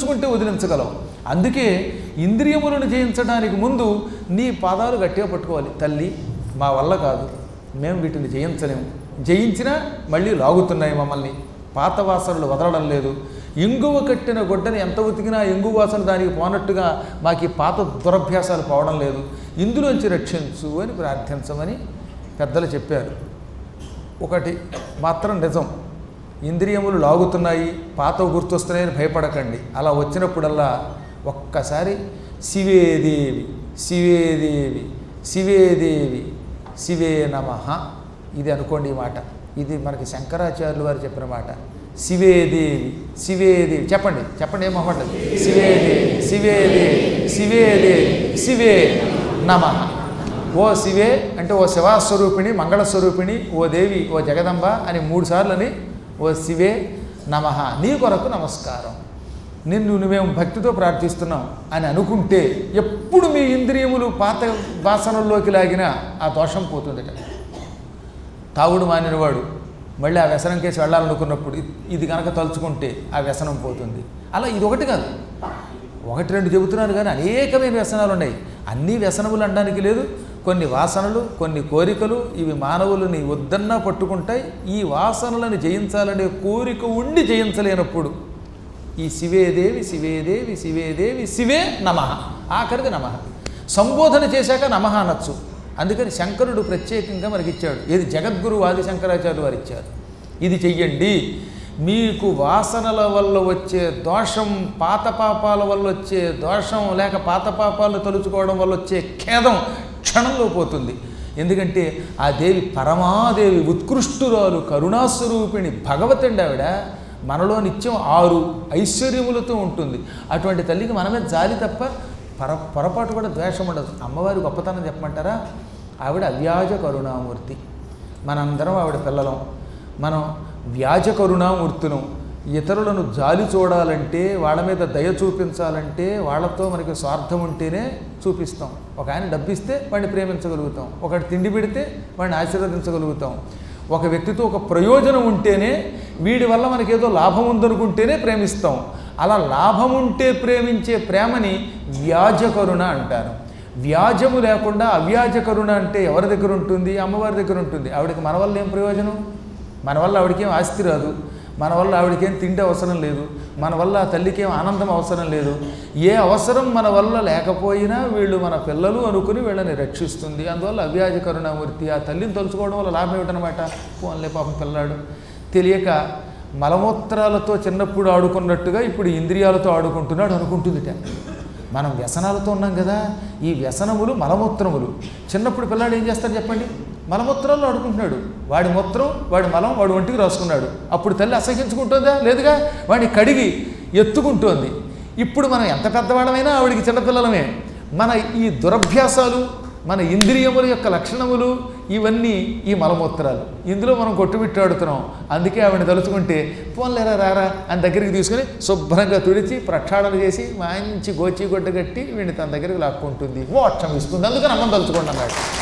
తలుచుకుంటే వదిలించగలవు అందుకే ఇంద్రియములను జయించడానికి ముందు నీ పాదాలు గట్టిగా పట్టుకోవాలి. తల్లి మా వల్ల కాదు. మేము వీటిని జయించలేము. జయించినా మళ్ళీ లాగుతున్నాయి మమ్మల్ని. పాత వాసనలు వదలడం లేదు. ఇంగువ కట్టిన గొడ్డని ఎంత ఉతికినా ఇంగు వాసన దానికి పోనట్టుగా మాకు ఈ పాత దురభ్యాసాలు పోవడం లేదు. ఇందులోంచి రక్షించు అని ప్రార్థించమని పెద్దలు చెప్పారు. ఒకటి మాత్రం నిజం. ఇంద్రియములు లాగుతున్నాయి పాత గుర్తొస్తున్నాయని భయపడకండి. అలా వచ్చినప్పుడల్లా ఒక్కసారి శివేదేవి శివేదేవి శివేదేవి శివే నమ. ఇది అనుకోండి ఈ మాట. ఇది మనకి శంకరాచార్యులు వారు చెప్పిన మాట. శివేదేవి శివేదేవి చెప్పండి చెప్పండి ఏం మొహమాట శివేదేవి శివేదేవి శివేదేవి శివే నమ. ఓ శివే అంటే ఓ శివాస్వరూపిణి మంగళస్వరూపిణి ఓ దేవి ఓ జగదంబ అని మూడు సార్లు అని ఓ శివే నమ నీ కొరకు నమస్కారం. నిన్ను నువ్వేం భక్తితో ప్రార్థిస్తున్నాం అని అనుకుంటే ఎప్పుడు మీ ఇంద్రియములు పాత వాసనల్లోకి లాగినా ఆ దోషం పోతుందట. తాగుడు మానినవాడు మళ్ళీ ఆ వ్యసనం కేసి వెళ్ళాలనుకున్నప్పుడు ఇది కనుక తలుచుకుంటే ఆ వ్యసనం పోతుంది. అలా ఇది ఒకటి కాదు. ఒకటి రెండు చెబుతున్నాను కానీ అనేకమైన వ్యసనాలు ఉన్నాయి అన్ని వ్యసనములు అనడానికి లేదు కొన్ని వాసనలు కొన్ని కోరికలు ఇవి మానవులని వద్దన్నా పట్టుకుంటాయి. ఈ వాసనలను జయించాలనే కోరిక ఉండి జయించలేనప్పుడు ఈ శివేదేవి శివేదేవి శివేదేవి శివే నమ. ఆఖరిది నమ. సంబోధన చేశాక నమ అనొచ్చు. అందుకని శంకరుడు ప్రత్యేకంగా మనకి ఇచ్చాడు ఏది జగద్గురు ఆది శంకరాచార్యులు వారు ఇచ్చారు ఇది చెయ్యండి. మీకు వాసనల వల్ల వచ్చే దోషం పాత పాపాల వల్ల వచ్చే దోషం లేక పాత పాపాలు తలుచుకోవడం వల్ల వచ్చే ఖేదం క్షణంలో పోతుంది. ఎందుకంటే ఆ దేవి పరమాదేవి ఉత్కృష్టురాలు కరుణాస్వరూపిణి భగవతండి ఆవిడ మనలో నిత్యం ఆరు ఐశ్వర్యములతో ఉంటుంది. అటువంటి తల్లికి మనమే జాలి తప్ప పర పొరపాటు కూడా ద్వేషం ఉండదు. అమ్మవారి గొప్పతనం చెప్పమంటారా? ఆవిడ అవ్యాజ కరుణామూర్తి. మనందరం ఆవిడ పిల్లలం. మనం వ్యాజ కరుణామూర్తులం. ఇతరులను జాలి చూడాలంటే వాళ్ళ మీద దయ చూపించాలంటే వాళ్ళతో మనకి స్వార్థం ఉంటేనే చూపిస్తాం. ఒక ఆయన డబ్బిస్తే వాడిని ప్రేమించగలుగుతాం. ఒకటి తిండి పెడితే వాడిని ఆశీర్వదించగలుగుతాం. ఒక వ్యక్తితో ఒక ప్రయోజనం ఉంటేనే వీడి వల్ల మనకేదో లాభం ఉందనుకుంటేనే ప్రేమిస్తాం. అలా లాభం ఉంటే ప్రేమించే ప్రేమని వ్యాజకరుణ అంటారు. వ్యాజము లేకుండా అవ్యాజకరుణ అంటే ఎవరి దగ్గర ఉంటుంది? అమ్మవారి దగ్గర ఉంటుంది. ఆవిడకి మన వల్ల ఏం ప్రయోజనం? మన వల్ల ఆవిడకేం ఆస్తి రాదు. మన వల్ల ఆవిడకేం తిండి అవసరం లేదు. మన వల్ల ఆ తల్లికేం ఆనందం అవసరం లేదు. ఏ అవసరం మన వల్ల లేకపోయినా వీళ్ళు మన పిల్లలు అనుకుని వీళ్ళని రక్షిస్తుంది. అందువల్ల అవ్యాజ కరుణామూర్తి ఆ తల్లిని తలుచుకోవడం వల్ల లాభం ఏమిటనమాట పోన్లే పాపం పిల్లాడు. తెలియక మలమూత్రాలతో చిన్నప్పుడు ఆడుకున్నట్టుగా ఇప్పుడు ఇంద్రియాలతో ఆడుకుంటున్నాడు అనుకుంటుందిట. మనం వ్యసనాలతో ఉన్నాం కదా. ఈ వ్యసనములు మలమూత్రములు. చిన్నప్పుడు పిల్లాడు ఏం చేస్తారు చెప్పండి? మలమూత్రాల్లో ఆడుకుంటున్నాడు. వాడి మూత్రం వాడి మలం వాడి ఒంటికి రాసుకున్నాడు. అప్పుడు తల్లి అసహించుకుంటుందా లేదుగా. వాడిని కడిగి ఎత్తుకుంటోంది. ఇప్పుడు మనం ఎంత పెద్దవాళ్ళమైనా ఆవిడికి చిన్నపిల్లలమే. మన ఈ దురభ్యాసాలు మన ఇంద్రియముల యొక్క లక్షణములు ఇవన్నీ ఈ మలమూత్రాలు. ఇందులో మనం కొట్టుమిట్టాడుతున్నాం అందుకే ఆవిడని తలుచుకుంటే పోన్లేరా రారా అని దగ్గరికి తీసుకుని శుభ్రంగా తుడిచి ప్రక్షాళన చేసి మంచి గోచి గుడ్డ కట్టి వీడిని తన దగ్గరికి లాక్కుంటుంది. మోక్షం ఇస్తుంది. అందుకని అన్నం తలుచుకోండి అన్నాడు.